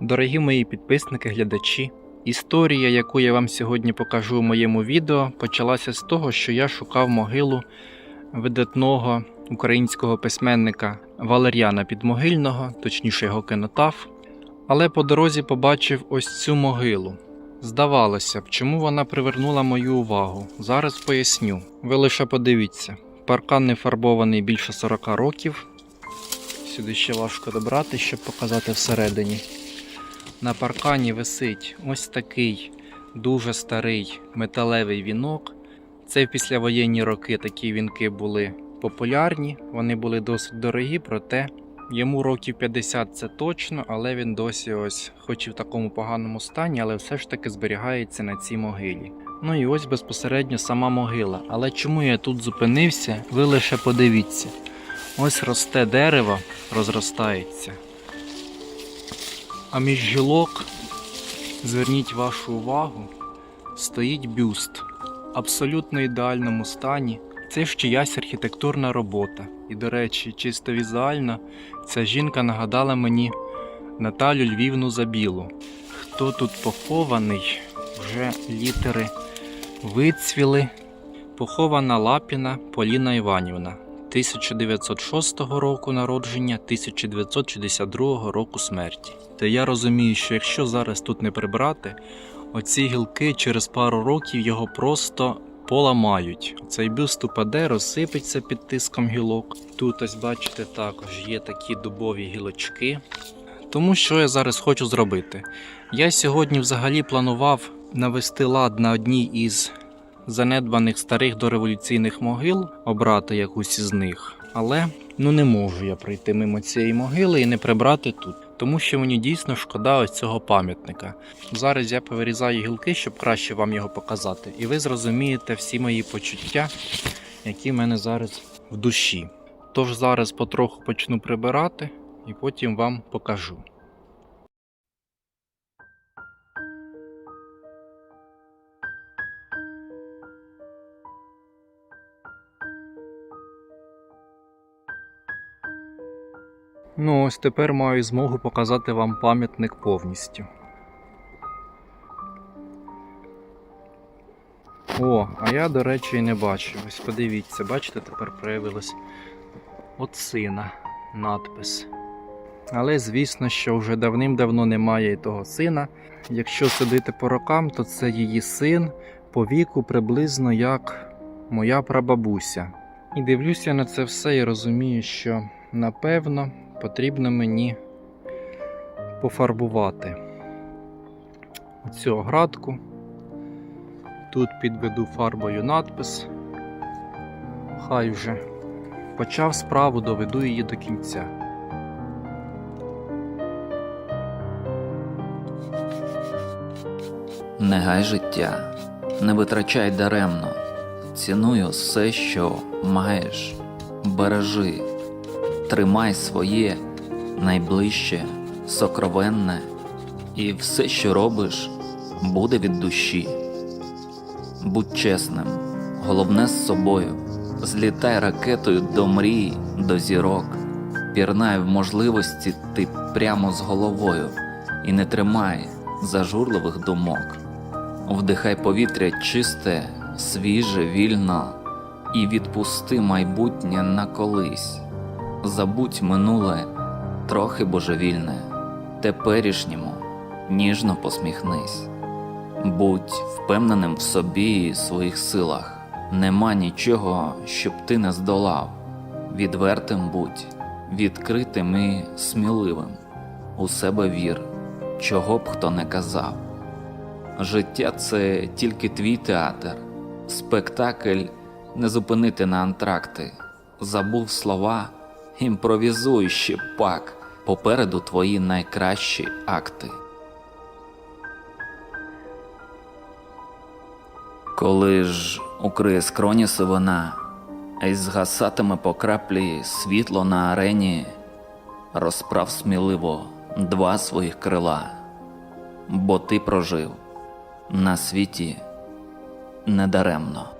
Дорогі мої підписники, глядачі, історія, яку я вам сьогодні покажу у моєму відео, почалася з того, що я шукав могилу видатного українського письменника Валер'яна Підмогильного, точніше його кинотаф, але по дорозі побачив ось цю могилу. Здавалося б, чому вона привернула мою увагу. Зараз поясню. Ви лише подивіться. Паркан не фарбований більше 40 років. Сюди ще важко добрати, щоб показати всередині. На паркані висить ось такий дуже старий металевий вінок. Це в післявоєнні роки такі вінки були популярні, вони були досить дорогі, проте йому років 50 це точно, але він досі ось, хоч і в такому поганому стані, але все ж таки зберігається на цій могилі. Ну і ось безпосередньо сама могила. Але чому я тут зупинився, ви лише подивіться. Ось росте дерево, розростається. А між гілок, зверніть вашу увагу, стоїть бюст в абсолютно ідеальному стані. Це ж чиясь архітектурна робота. І, до речі, чисто візуально ця жінка нагадала мені Наталю Львівну Забілу. Хто тут похований? Вже літери вицвіли. Похована Лапіна Поліна Іванівна. 1906 року народження, 1962 року смерті. Та я розумію, що якщо зараз тут не прибрати, оці гілки через пару років його просто поламають. Цей бюст упаде, розсипеться під тиском гілок. Тут ось бачите також є такі дубові гілочки. Тому що я зараз хочу зробити? Я сьогодні взагалі планував навести лад на одній із занедбаних старих дореволюційних могил, обрати якусь із них. Але ну не можу я пройти мимо цієї могили і не прибрати тут, тому що мені дійсно шкода ось цього пам'ятника. Зараз я повирізаю гілки, щоб краще вам його показати, і ви зрозумієте всі мої почуття, які в мене зараз в душі. Тож зараз потроху почну прибирати і потім вам покажу. Ну, ось тепер маю змогу показати вам пам'ятник повністю. О, а я, до речі, і не бачив. Ось подивіться, бачите, тепер проявилось от сина надпис. Але звісно, що вже давним-давно немає і того сина. Якщо судити по рокам, то це її син по віку приблизно як моя прабабуся. І дивлюся на це все і розумію, що напевно потрібно мені пофарбувати цю оградку. Тут підведу фарбою надпис. Хай вже почав справу, доведу її до кінця. Не гай життя, не витрачай даремно, цінуй все, що маєш, бережи, тримай своє найближче, сокровенне, і все, що робиш, буде від душі. Будь чесним, головне з собою, злітай ракетою до мрій, до зірок, пірнай в можливості ти прямо з головою і не тримай зажурливих думок. Вдихай повітря чисте, свіже, вільно, і відпусти майбутнє на колись. Забудь минуле, трохи божевільне, теперішньому ніжно посміхнись. Будь впевненим в собі і своїх силах. Нема нічого, щоб ти не здолав. Відвертим будь, відкритим і сміливим. У себе вір, чого б хто не казав. Життя це тільки твій театр, спектакль не зупинити на антракти. Забув слова, імпровізуй ще пак, попереду твої найкращі акти. Коли ж укриє скроні сивина, й згасатиме по краплі світло на арені, розправ сміливо два своїх крила, бо ти прожив на світі недаремно.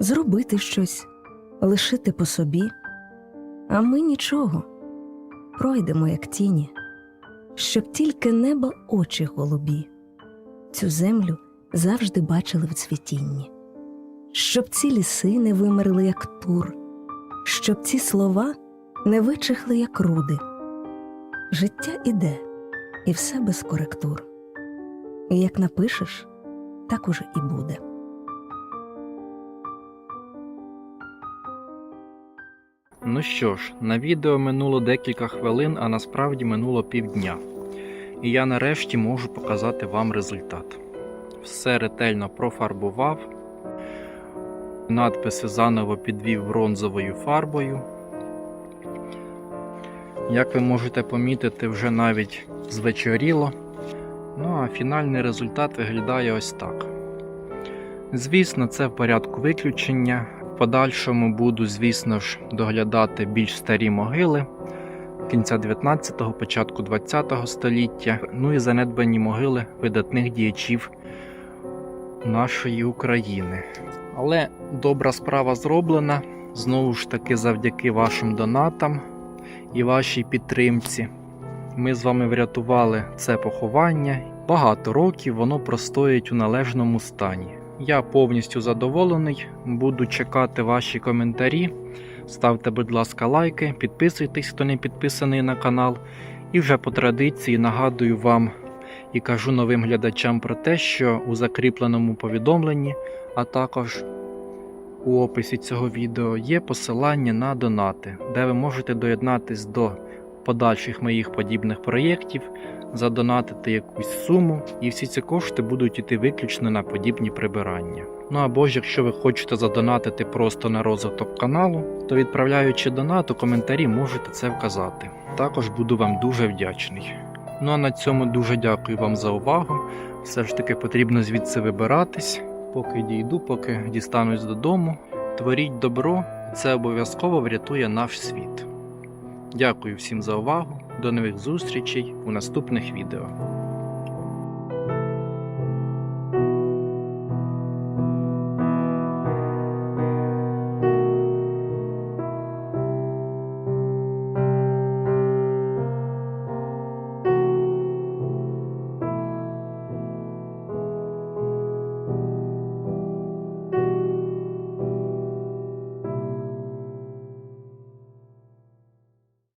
зробити щось, лишити по собі, а ми нічого, пройдемо, як тіні, щоб тільки неба очі голубі, цю землю завжди бачили в цвітінні, щоб ці ліси не вимерли, як тур, щоб ці слова не вичихли, як руди. Життя іде, і все без коректур. І як напишеш, так уже і буде. Ну що ж, на відео минуло декілька хвилин, а насправді минуло півдня. І я нарешті можу показати вам результат. Все ретельно профарбував, надписи заново підвів бронзовою фарбою. Як ви можете помітити, вже навіть звечоріло. Ну а фінальний результат виглядає ось так. Звісно, це в порядку виключення. Подальшому буду, звісно ж, доглядати більш старі могили кінця 19-го, початку 20-го століття, ну і занедбані могили видатних діячів нашої України. Але добра справа зроблена знову ж таки завдяки вашим донатам і вашій підтримці. Ми з вами врятували це поховання. Багато років воно простоїть у належному стані. Я повністю задоволений. Буду чекати ваші коментарі. Ставте, будь ласка, лайки, підписуйтесь, хто не підписаний на канал. І вже по традиції нагадую вам і кажу новим глядачам про те, що у закріпленому повідомленні, а також у описі цього відео є посилання на донати, де ви можете доєднатись до подальших моїх подібних проєктів, задонатити якусь суму, і всі ці кошти будуть йти виключно на подібні прибирання. Ну або ж якщо ви хочете задонатити просто на розвиток каналу, то відправляючи донат у коментарі можете це вказати. Також буду вам дуже вдячний. Ну а на цьому дуже дякую вам за увагу. Все ж таки потрібно звідси вибиратись, поки дійду, поки дістанусь додому. Творіть добро, це обов'язково врятує наш світ. Дякую всім за увагу. До нових зустрічей у наступних відео.